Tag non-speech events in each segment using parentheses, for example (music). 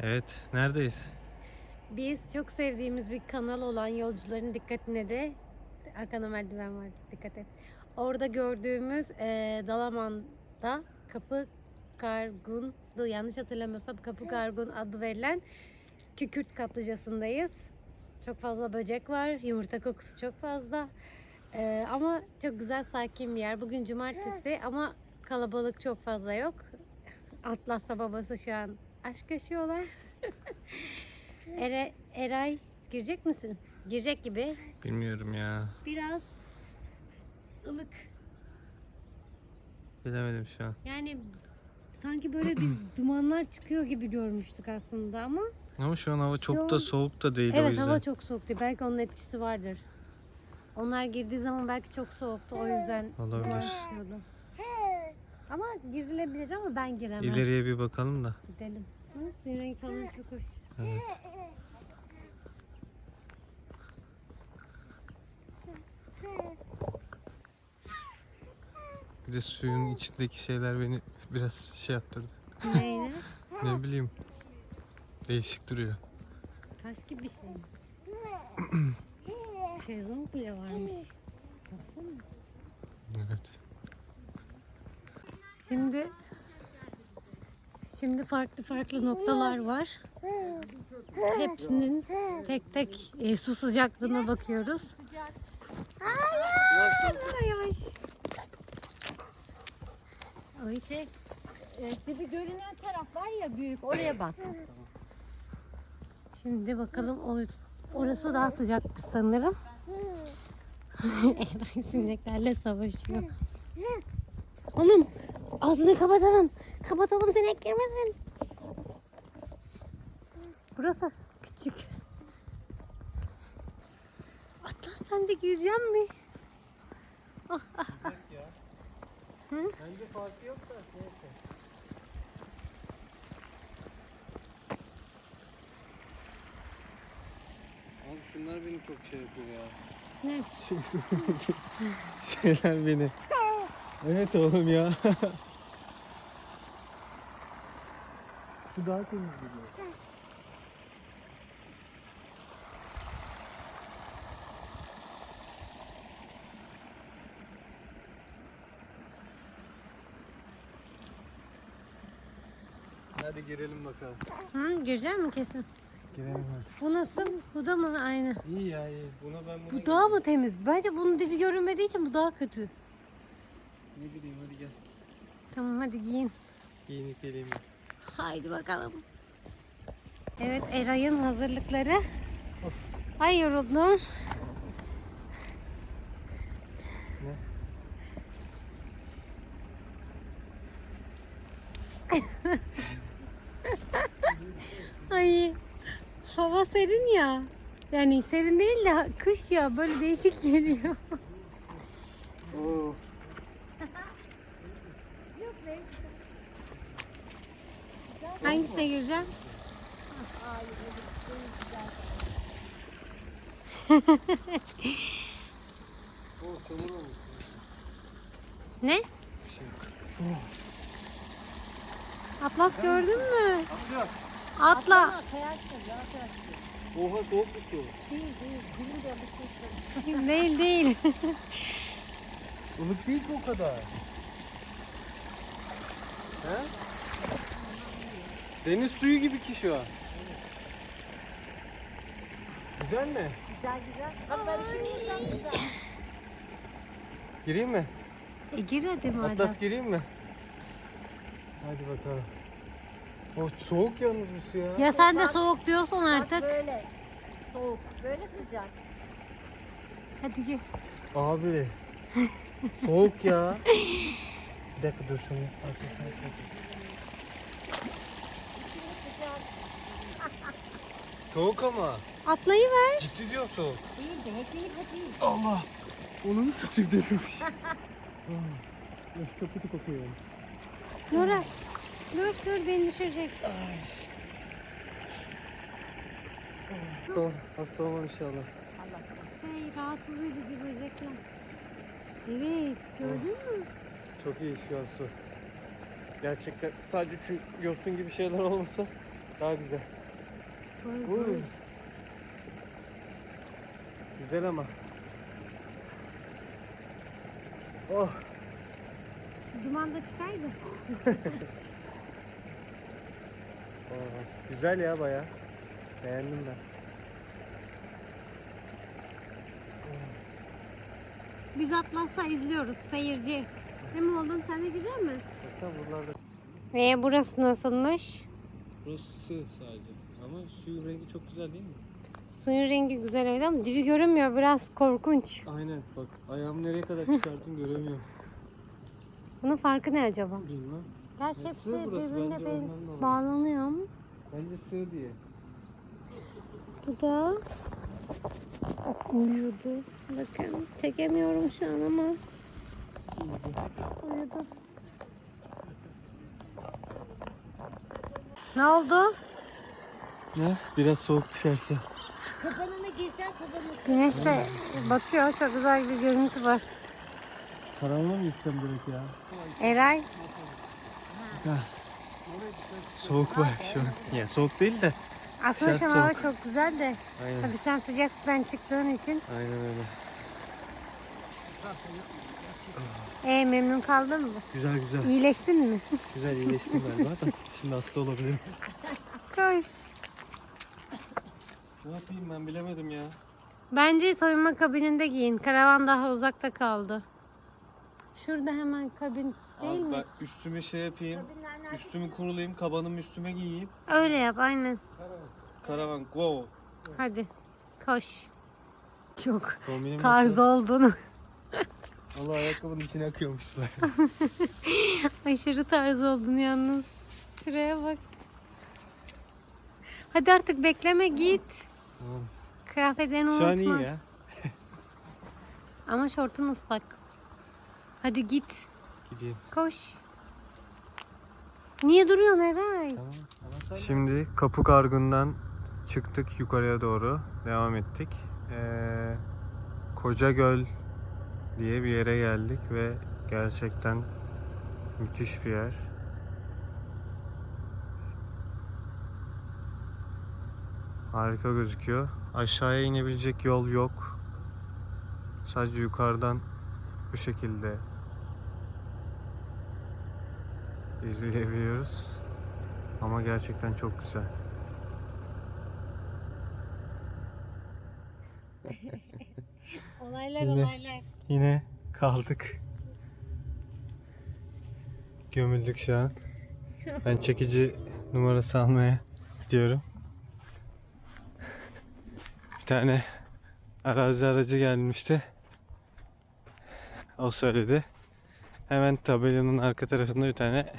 Evet, neredeyiz? Biz çok sevdiğimiz bir kanal olan yolcuların dikkatine de arkana merdiven var dikkat et. Orada gördüğümüz e, Dalaman'da Kapı Gargun'du yanlış hatırlamıyorsam Kapı Gargun adı verilen kükürt kaplıcasındayız. Çok fazla böcek var, yumurta kokusu çok fazla. E, ama çok güzel sakin bir yer. Bugün cumartesi ama kalabalık çok fazla yok. Atlas'la babası şu an aşk yaşıyorlar. (laughs) Ere, Eray girecek misin? Girecek gibi. Bilmiyorum ya. Biraz ılık. Bilemedim şu an. Yani sanki böyle biz (clears throat) dumanlar çıkıyor gibi görmüştük aslında ama Ama şu an hava Şu çok an- da soğuk da değil o evet yüzden. hava çok soğuktu. Belki onun etkisi vardır. Onlar girdiği zaman belki çok soğuktu. O yüzden Olabilir. Ama girilebilir ama ben giremem. İleriye bir bakalım da. Gidelim. Ama suyun rengi falan çok hoş. Evet. Bir de suyun içindeki şeyler beni biraz şey yaptırdı. Neyine? Ne bileyim. Değişik duruyor. Taş gibi bir şey. (clears throat) Şezlong bile varmış. Baksana. Evet. Şimdi şimdi farklı farklı noktalar var. Hepsinin tek tek e, su sıcaklığına bakıyoruz. Ay, yavaş. Ay şey, E, dibi görünen taraf var ya büyük oraya bak. Şimdi bakalım o orası daha sıcakmış sanırım. (laughs) Eray sineklerle savaşıyor. Oğlum ağzını kapatalım. Kapatalım sinek girmesin. Burası küçük. Atlas sen de gireceksin mi? Bence farkı yok da neyse. Abi şunlar beni çok şey yapıyor ya. Ne? (laughs) Şeyler beni. Evet oğlum ya. Şu daha temiz gibi. Hadi girelim bakalım. Hı, girecek mi kesin? Bu nasıl? Bu da mı aynı? İyi ya iyi. Buna ben buna Bu daha mı temiz? Bence bunun dibi görünmediği için bu daha kötü. Ne bileyim hadi gel. Tamam hadi giyin. Giyinip geleyim ben. Haydi bakalım. Evet Eray'ın hazırlıkları. Ay yoruldum. Ne? (laughs) Ay serin ya. Yani serin değil de kış ya böyle değişik (laughs) geliyor. Oo. Hangisine gireceğim? (laughs) Ne? Atlas gördün mü? Atla. Atla. Kayarsın. Oha soğuk bir su. Değil değil. Girince alışırsın. değil değil. (laughs) Ilık değil ki o kadar. He? Deniz suyu gibi ki şu an. Güzel mi? Güzel güzel. Bak ben üşümüyorsam güzel. Gireyim mi? E gir hadi madem. Atlas gireyim mi? Hadi bakalım. O soğuk yalnız bu su ya. Ya sen de soğuk diyorsan Bak artık. böyle. Soğuk. Böyle sıcak. Hadi gir. Abi. (laughs) soğuk ya. Bir dakika dur şunu arkasına çek. İçinde sıcak. (laughs) Soğuk ama. Atlayıver. Ciddi diyorum soğuk. Değil be değil ha değil. Allah. Onu mu satayım demiş. Öf (laughs) köpütü kokuyor. Nora. Dur dur beni düşürecek. Hasta, ol, hasta olmam inşallah. Allah. Şey rahatsız edici böcekler. Evet gördün mü? Çok iyi şu an su. Gerçekten sadece şu yosun gibi şeyler olmasa daha güzel. Uy. vay. Güzel ama. Oh. Duman da çıkaydı. (laughs) Güzel ya baya. Beğendim ben. Biz Atlas'ta izliyoruz seyirci. Değil mi oğlum sen de güzel mi? Baksana buralarda. Ve burası nasılmış? Burası sığ sadece. Ama suyun rengi çok güzel değil mi? Suyun rengi güzel evet ama dibi görünmüyor biraz korkunç. Aynen bak ayağımı nereye kadar çıkardım göremiyorum. Bunun farkı ne acaba? Bilmem. Gerçi Ya hepsi sığ burası, birbirine bence ben- ondan dolayı. bağlanıyor. Bence sığ diye. Bu da uyudu. Bakın çekemiyorum şu an ama uyudu. Ne oldu? Ne? Biraz soğuk dışarısı. Kafanını giysen kafanı Güneş de batıyor. Çok güzel bir görüntü var. Karanlığa mı gitsem direkt ya? Eray Soğuk var şu an. Ya soğuk değil de. aslında şu hava çok güzel de. Aynen. Tabii sen sıcak sudan çıktığın için. Aynen öyle. E memnun kaldın mı? Güzel güzel. İyileştin mi? (laughs) Güzel iyileştim galiba da. Şimdi hasta olabilirim. Koş. Ne yapayım ben bilemedim ya. Bence soyunma kabininde giyin. Karavan daha uzakta kaldı. Şurada hemen kabin değil Abi mi? ben üstümü şey yapayım. Üstümü kurulayım, kabanımı üstüme giyeyim. Öyle yap aynen. Karavan go. Hadi koş. Çok Kombinim tarz oldun. (laughs) Allah ayakkabının içine akıyormuş sular. (laughs) Aşırı tarz oldun yalnız. Şuraya bak. Hadi artık bekleme git. Tamam. Kıyafetlerini unutma. Şu an iyi ya. Ama şortun ıslak. Hadi git. Gideyim. Koş. Niye duruyorsun Eray? Şimdi Kapı Argın'dan çıktık yukarıya doğru. Devam ettik. Ee, Koca Göl diye bir yere geldik ve gerçekten müthiş bir yer. Harika gözüküyor. Aşağıya inebilecek yol yok. Sadece yukarıdan bu şekilde izleyebiliyoruz. Ama gerçekten çok güzel. (laughs) Olaylar Yine- olaylar. Yine kaldık. Gömüldük şu an. Ben çekici numarası almaya gidiyorum. Bir tane arazi aracı gelmişti. O söyledi. Hemen tabelanın arka tarafında bir tane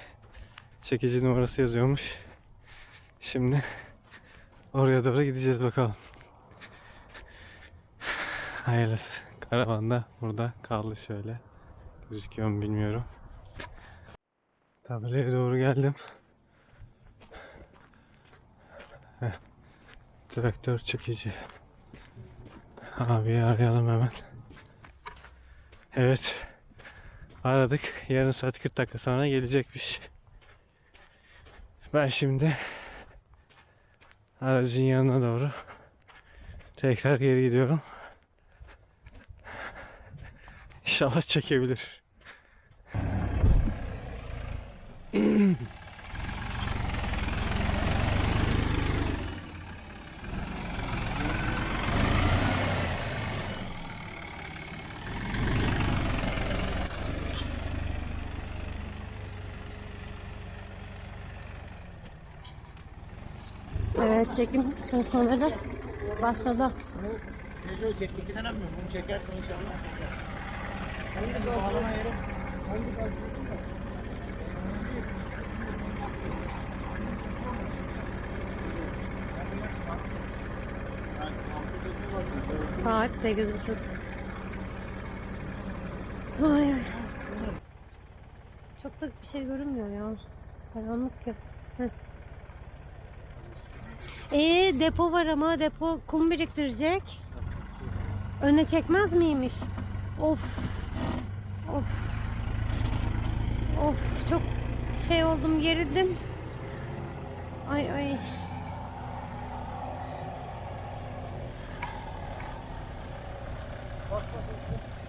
çekici numarası yazıyormuş. Şimdi oraya doğru gideceğiz bakalım. Hayırlısı. Karavan da burada kaldı şöyle. Gözüküyor mu bilmiyorum. Tabelaya doğru geldim. Traktör çekici. Abi arayalım hemen. Evet. Aradık. Yarım saat 40 dakika sonra gelecekmiş. Ben şimdi aracın yanına doğru tekrar geri gidiyorum. İnşallah çekebilir. Evet çekim çalışmaları başladı. Saat 8.30. Ay ay. Çok da bir şey görünmüyor ya. Karanlık ya. Heh. Ee depo var ama depo kum biriktirecek. Öne çekmez miymiş? Of. Of. Of çok şey oldum gerildim. Ay ay.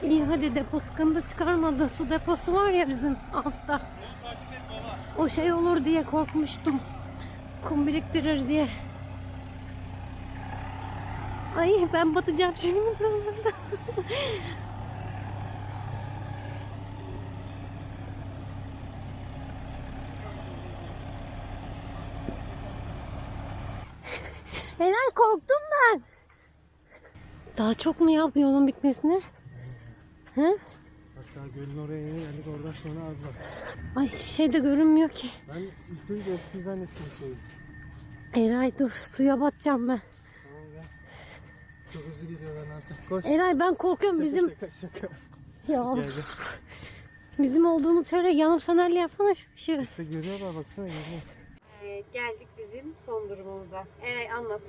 İyi hadi depo sıkıntı çıkarmadı. Su deposu var ya bizim altta. O şey olur diye korkmuştum. Kum biriktirir diye. Ay ben batacağım şimdi buralarda. Helal korktum ben. Daha çok mu ya bu yolun bitmesine? Hı? Hatta gölün oraya yeni geldik oradan sonra az var. Ay hiçbir şey de görünmüyor ki. Ben ilk önce eski zannettim şeyi. Eray dur suya batacağım ben. Çok hızlı geliyorlar nasıl? Koş. Eray ben korkuyorum Şaka, bizim Şaka şaka. ya Gel gel. bizim olduğumuz şöyle yanıp sönerli yapsana şu ışığı. İşte görüyorlar baksana görüyor. geldik bizim son durumumuza. Eray anlat.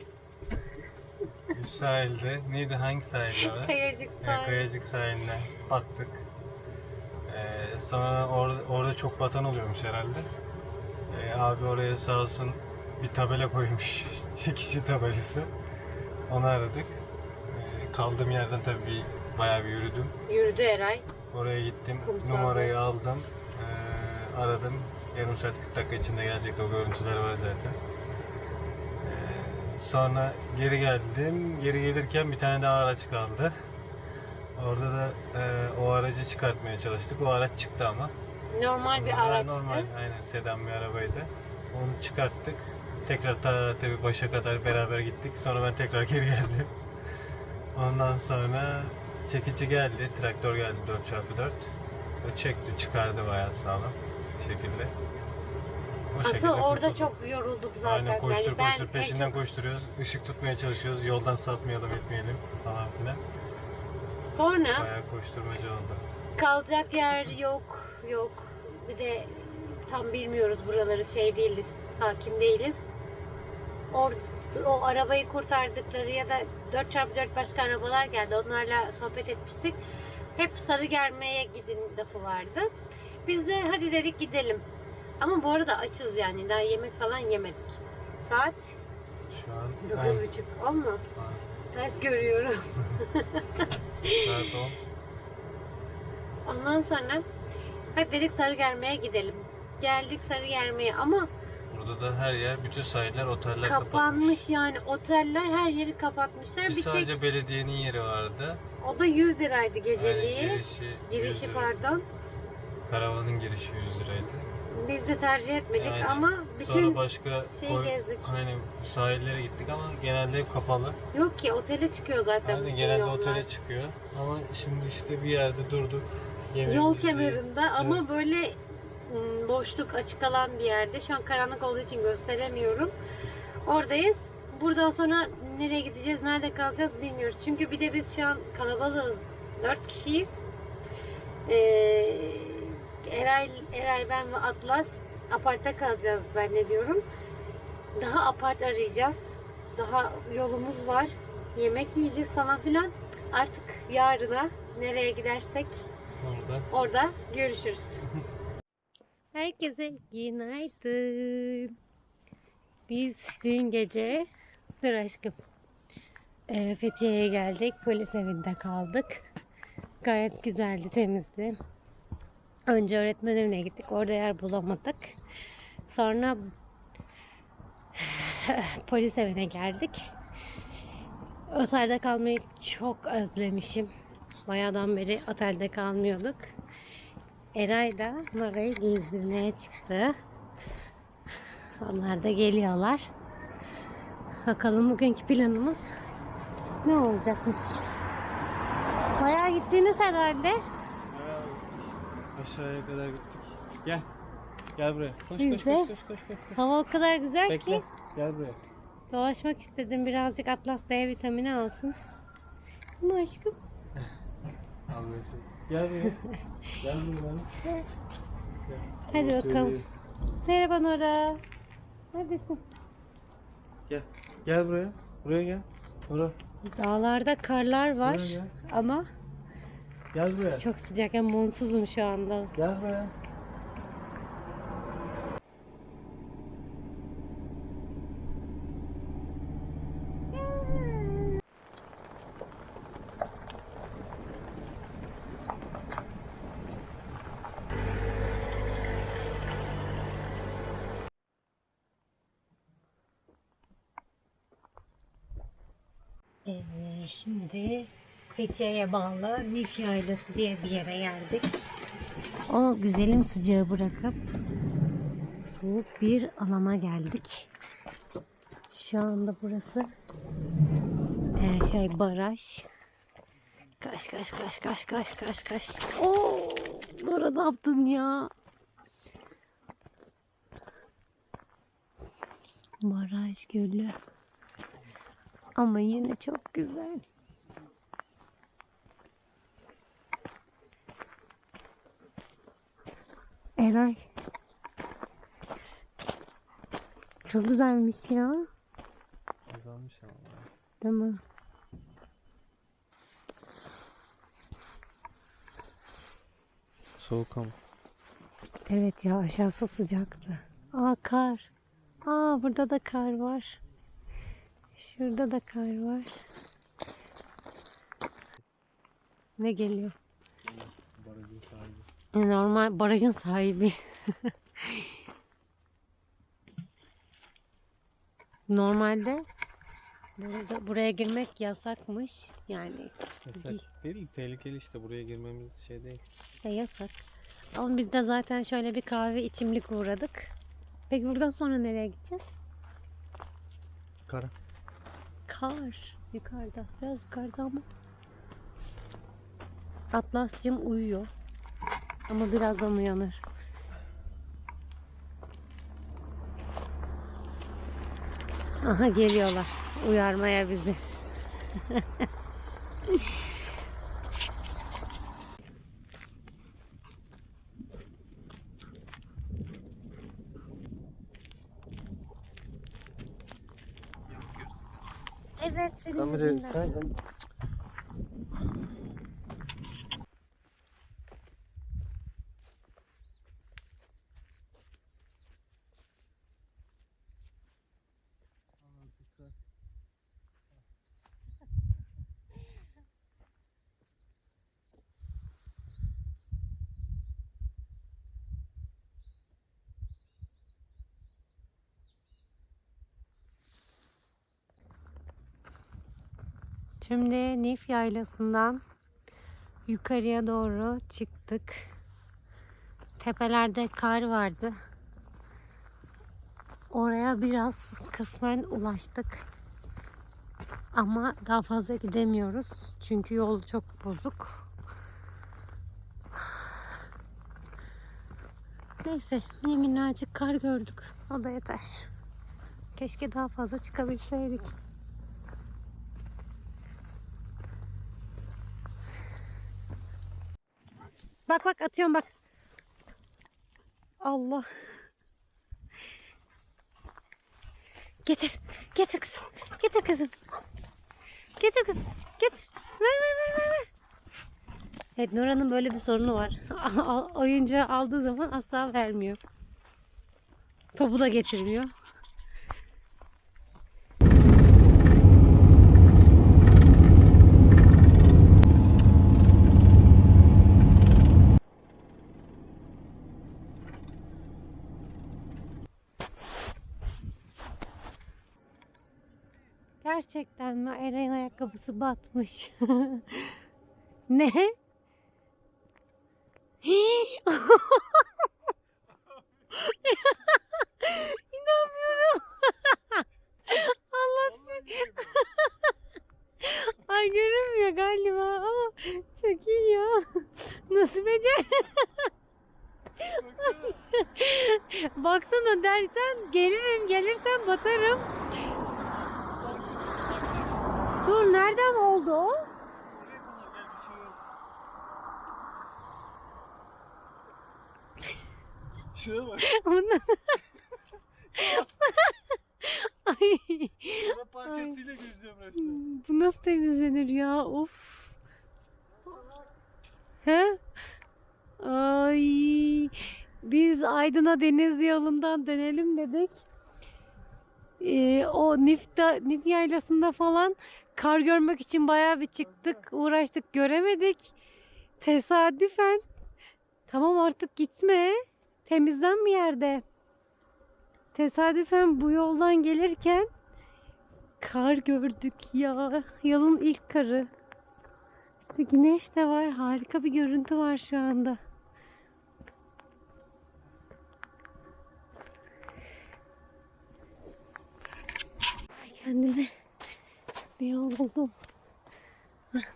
Bir sahilde. Neydi hangi sahilde? Kayacık Ee, Kayacık sahiline baktık. Ee, sonra or- orada çok batan oluyormuş herhalde. Ee, abi oraya sağ olsun bir tabela koymuş. (laughs) Çekici tabelası. Onu aradık. Kaldığım yerden tabii bir, bayağı bir yürüdüm. Yürüdü Eray. Oraya gittim. Kumsalda. Numarayı aldım. Ee, aradım. Yarım saat 40 dakika içinde gelecek. O görüntüler var zaten. Ee, sonra geri geldim. Geri gelirken bir tane daha araç kaldı. Orada da e, o aracı çıkartmaya çalıştık. O araç çıktı ama. Normal bir araçtı. Normal, aynen sedan bir arabaydı. Onu çıkarttık. Tekrar ta tabii başa kadar beraber gittik. Sonra ben tekrar geri geldim. Ondan sonra çekici geldi, traktör geldi 4x4. O çekti, çıkardı bayağı sağlam şekilde. O Asıl şekilde orada kurtulduk. çok yorulduk zaten. Aynen koştur Yani koştur en peşinden çok- koşturuyoruz. Işık tutmaya çalışıyoruz. Yoldan sapmayalım etmeyelim falan filan. Sonra Bayağı koşturmacı oldu. kalacak yer yok yok. Bir de tam bilmiyoruz buraları şey değiliz. Hakim değiliz. Or, o arabayı kurtardıkları ya da 4x4 başka arabalar geldi. Onlarla sohbet etmiştik. Hep Sarıgerme'ye gidin lafı vardı. Biz de hadi dedik gidelim. Ama bu arada açız yani. Daha yemek falan yemedik. Saat Şu an 9.30. On mu? Ters görüyorum. (laughs) saat 10. Ondan sonra hadi dedik Sarıgerme'ye gidelim. Geldik Sarıgerme'ye ama Burada da her yer, bütün sahiller, oteller kapanmış yani oteller her yeri kapatmışlar. Bir Bir, sadece tek belediyenin yeri vardı. o da 100 liraydı Yani geceliği. girişi, 100 Girişi lira. pardon. Karavanın girişi 100 liraydı. Biz de tercih etmedik Yani ama bütün Sonra başka şeyi gezdik. hani sahillere gittik ama genelde hep kapalı. yok ki otele çıkıyor zaten. Yani bütün genelde yollar. otele çıkıyor. Ama şimdi işte bir yerde durduk. Yol yemeğimizi- kenarında ama Evet. böyle boşluk açık alan bir yerde. Şu an karanlık olduğu için gösteremiyorum. Oradayız. Buradan sonra nereye gideceğiz, nerede kalacağız bilmiyoruz. Çünkü bir de biz şu an kalabalığız. Dört kişiyiz. Ee, Eray, Eray, ben ve Atlas apartta kalacağız zannediyorum. Daha apart arayacağız. Daha yolumuz var. Yemek yiyeceğiz falan filan. Artık yarına nereye gidersek Orada. Orada görüşürüz. (laughs) Herkese günaydın. Biz dün gece dur aşkım. Ee, Fethiye'ye geldik. Polis evinde kaldık. Gayet güzeldi, temizdi. Önce öğretmen evine gittik. Orada yer bulamadık. Sonra (sighs) polis evine geldik. Otelde kalmayı çok özlemişim. Bayağıdan beri otelde kalmıyorduk. Eray da Mara'yı gezdirmeye çıktı. Onlar da geliyorlar. Bakalım bugünkü planımız ne olacakmış. Bayağı gittiniz herhalde. Aşağıya kadar gittik. Gel. Gel buraya. Koş Biz koş, de- koş koş koş koş. koş. Hava o kadar güzel Bekle. ki Gel buraya. dolaşmak istedim. Birazcık Atlas D vitamini alsın. Ama aşkım Anlaşıldı. Gel buraya. (laughs) Gel buraya. Hadi bakalım. Merhaba Nora. Neredesin? Gel. Gel buraya. Buraya gel. Buraya. Dağlarda karlar var Buraya gel. ama Gel buraya. çok sıcak. Yani monsuzum şu anda. Gel buraya. Şimdi Fethiye'ye bağlı Nif Yaylası diye bir yere geldik. O güzelim sıcağı bırakıp soğuk bir alana geldik. Şu anda burası ee, şey baraj. Kaç kaç kaç kaç kaç kaç kaç. Oo, Dora ne yaptın ya? Baraj gölü. Ama yine çok güzel. Eray. Çok güzelmiş ya. Güzelmiş ama. Değil mi? Soğuk ama. Evet ya aşağısı sıcaktı. Aa kar. Aa burada da kar var. Şurada da kar var. Ne geliyor? Barajın sahibi. E, Normal barajın sahibi. (laughs) Normalde burada, buraya girmek yasakmış. Yani Yasak değil, tehlikeli işte buraya girmemiz şey değil. işte yasak. Ama biz de zaten şöyle bir kahve içimlik uğradık. Peki buradan sonra nereye gideceğiz? Kara. Kar. Yukarıda. Biraz yukarıda ama. Atlas'cığım uyuyor. Ama birazdan uyanır. Aha geliyorlar. Uyarmaya bizi. (laughs) Kamerayı sen Şimdi Nif Yaylası'ndan yukarıya doğru çıktık. Tepelerde kar vardı. Oraya biraz kısmen ulaştık. Ama daha fazla gidemiyoruz. Çünkü yol çok bozuk. Neyse mini minnacık kar gördük. O da yeter. Keşke daha fazla çıkabilseydik. Bak bak atıyorum bak. Allah. Getir. Getir kızım. Getir kızım. Getir kızım. Getir. Ver ver ver ver. Evet Nura'nın böyle bir sorunu var. (laughs) Oyuncağı aldığı zaman asla vermiyor. Topu da getirmiyor. Gerçekten mi? Eray'ın ayakkabısı batmış. (laughs) ne? (laughs) İnanmıyorum. (laughs) Allah seni. Ay görünmüyor galiba ama çok iyi ya. Nasıl becer? Baksana dersen gelirim gelirsen batarım. Dur nereden oldu o? Şuraya bak. Ondan... Ay Ara parçasıyla geziyorum resmen. Bu nasıl temizlenir ya? Of. He? Ay. Biz Aydın'a deniz yolundan dönelim dedik. Ee, o Nif'ta, Nif yaylasında falan kar görmek için bayağı bir çıktık, uğraştık, göremedik. Tesadüfen. Tamam artık gitme. Temizlen bir yerde. Tesadüfen bu yoldan gelirken Kar gördük ya. Yılın ilk karı. Güneş de var. Harika bir görüntü var şu anda. Kendime (laughs) bir yol buldum.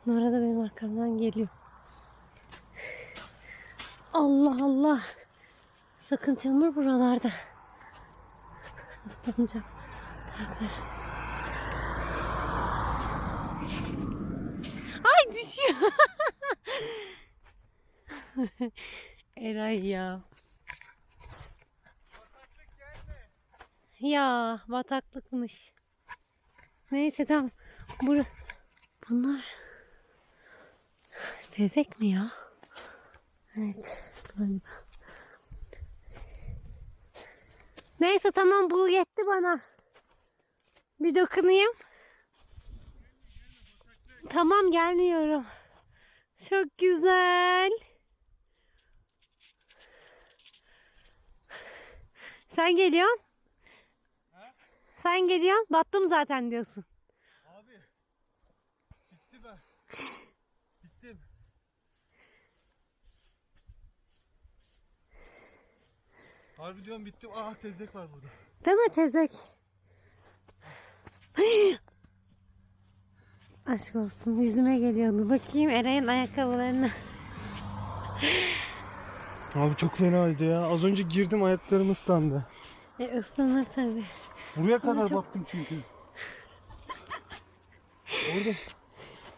Nora da benim arkamdan geliyor. Allah Allah. Sakın çamur buralarda. Islanacağım. Ay düşüyor. (laughs) Eray ya. Ya bataklıkmış. Neyse tamam. Bur Bunlar tezek mi ya? Evet. galiba. Neyse tamam bu yetti bana. Bir dokunayım. Tamam gelmiyorum. Çok güzel. Sen geliyorsun. Sen geliyorsun. Battım zaten diyorsun. Abi. Bitti ben. Bittim. Harbi diyorum bittim. Ah tezek var burada. Değil mi tezek? Aşk olsun yüzüme geliyordu. Bakayım Eray'ın ayakkabılarına. Abi çok fenaydı ya. Az önce girdim ayaklarım ıslandı. E ıslanır tabii. Buraya kadar çok- baktım çünkü. Orada.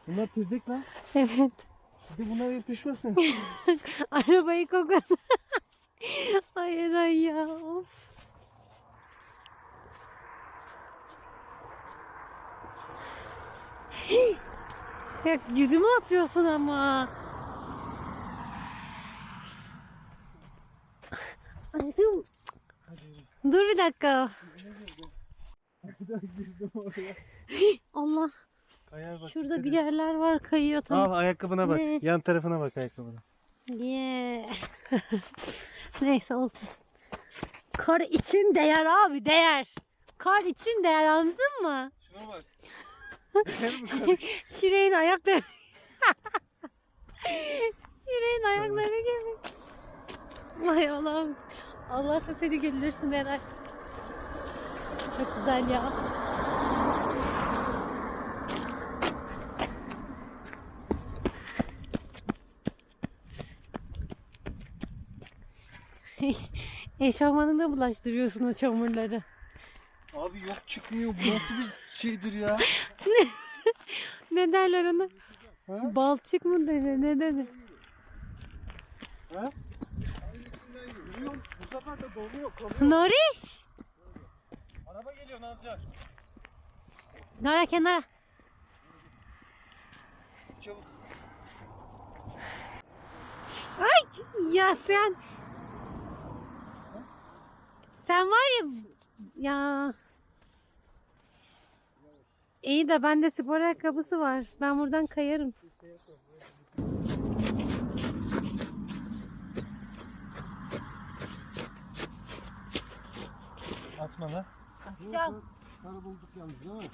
Bunlar tezek lan. Evet. Bir de bunlar yapışmasın. (laughs) Arabayı kokun. (laughs) Ay Eray ya. Of. (gasps) ya yüzüme atıyorsun ama. Aşkım. Dur bir dakika. Daha girdim oraya. (laughs) Allah. Ayağa bak. Şurada bir yerler var kayıyor tamam. Al ayakkabına bak. Ne? Yan tarafına bak ayakkabına. Yeah. (laughs) Neyse olsun. Kar için değer abi değer. Kar için değer anladın mı? Şuna bak. (laughs) Şire'nin ayakları. Şire'nin ayakları gibi. Vay Allah'ım. Allah da seni güldürsün Eray. Çok güzel ya. (laughs) Eşofmanını da bulaştırıyorsun o çamurları. Abi yok çıkmıyor. Bu nasıl bir şeydir ya? (laughs) Ne derler ona? Ha? Balçık mı denir? Ne denir? Ha? Bu sefer de doluyor. Kalıyor. Noriş! Nora kenara. Çabuk. Ya sen... Sen var ya... Ya... İyi de bende spor ayakkabısı var. Ben buradan kayarım. Atma lan. Atacağım. Para bulduk yalnız değil mi?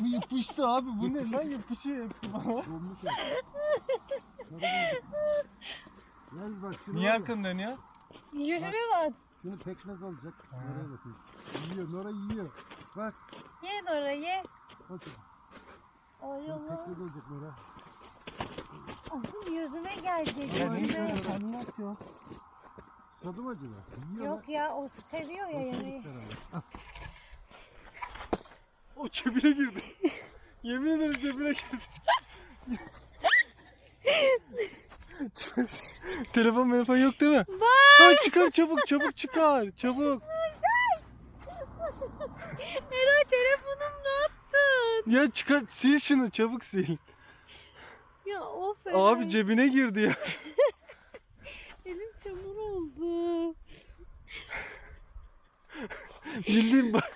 Bu yapıştı abi. Bu ne lan yapışıyor hepsi bana. Olmuş ya. Gel bak şuna Niye bak. arkın dönüyor? Yüzüme bak. Şunu pekmez alacak. Nereye bakayım. Yiyor, Nora yiyor. Bak. Ye Nora ye. Bak. Ay Şunu Allah. pekmez olacak Nora. Asıl yüzüme gelecek. Ya ne yüzüme. yapıyorsun? Sen ne yapıyorsun? Susadı mı acaba? Yiyor Yok ya o seviyor ya yemeği. O cebine girdi. (laughs) Yemin ederim cebine girdi. (laughs) Telefon telefon yok değil mi? Var. çıkar çabuk çabuk çıkar çabuk. Eray telefonum ne attın? Ya çıkar sil şunu çabuk sil. Ya of Eray. Abi cebine girdi ya. (laughs) Elim çamur oldu. Bildiğin bak.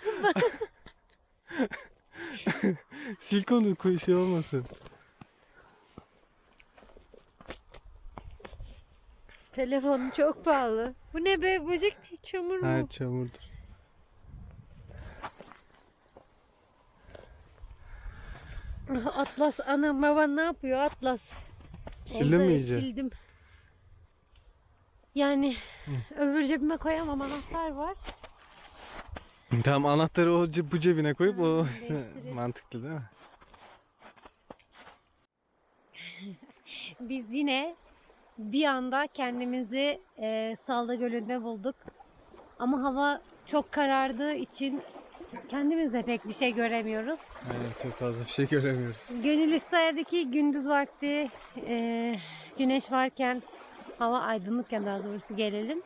(laughs) sil konu şey olmasın. Telefon çok pahalı. Bu ne be böcek mi çamur mu? Ha çamurdur. Atlas anam baban ne yapıyor Atlas? Sildin mi iyice? Sildim. Yani öbür cebime koyamam anahtar var. Tamam anahtarı o ce- bu cebine koyup o (laughs) mantıklı değil mi? Biz yine bir anda kendimizi e, Salda Gölü'nde bulduk. Ama hava çok karardığı için kendimiz de pek bir şey göremiyoruz. Aynen çok fazla bir şey göremiyoruz. Gönül isterdi ki gündüz vakti e, güneş varken hava aydınlıkken daha doğrusu gelelim.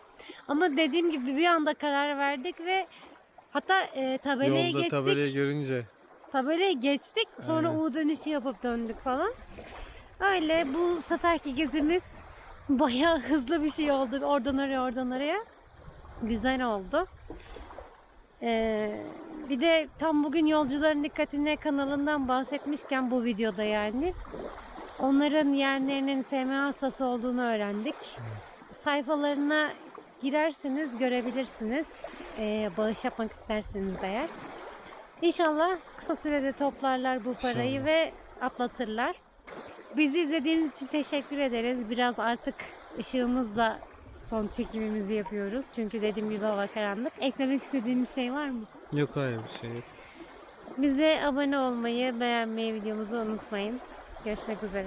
Ama dediğim gibi bir anda karar verdik ve hatta e, tabelaya Yolda geçtik. tabelayı görünce Tabelayı geçtik. Sonra Aynen. U dönüşü yapıp döndük falan. Öyle bu seferki gezimiz (laughs) bayağı hızlı bir şey oldu. Oradan oraya oradan oraya. Güzel oldu. Ee, bir de tam bugün yolcuların dikkatine kanalından bahsetmişken bu videoda yani onların yeğenlerinin SMA hastası olduğunu öğrendik. Sayfalarına girersiniz görebilirsiniz. Ee, bağış yapmak isterseniz eğer. İnşallah kısa sürede toplarlar bu parayı İnşallah. ve atlatırlar. Bizi izlediğiniz için teşekkür ederiz. Biraz artık ışığımızla son çekimimizi yapıyoruz. Çünkü dediğim gibi hava karanlık. Eklemek istediğim bir şey var mı? yok hayır bir şey yok. Bize abone olmayı, beğenmeyi videomuzu unutmayın. Görüşmek üzere.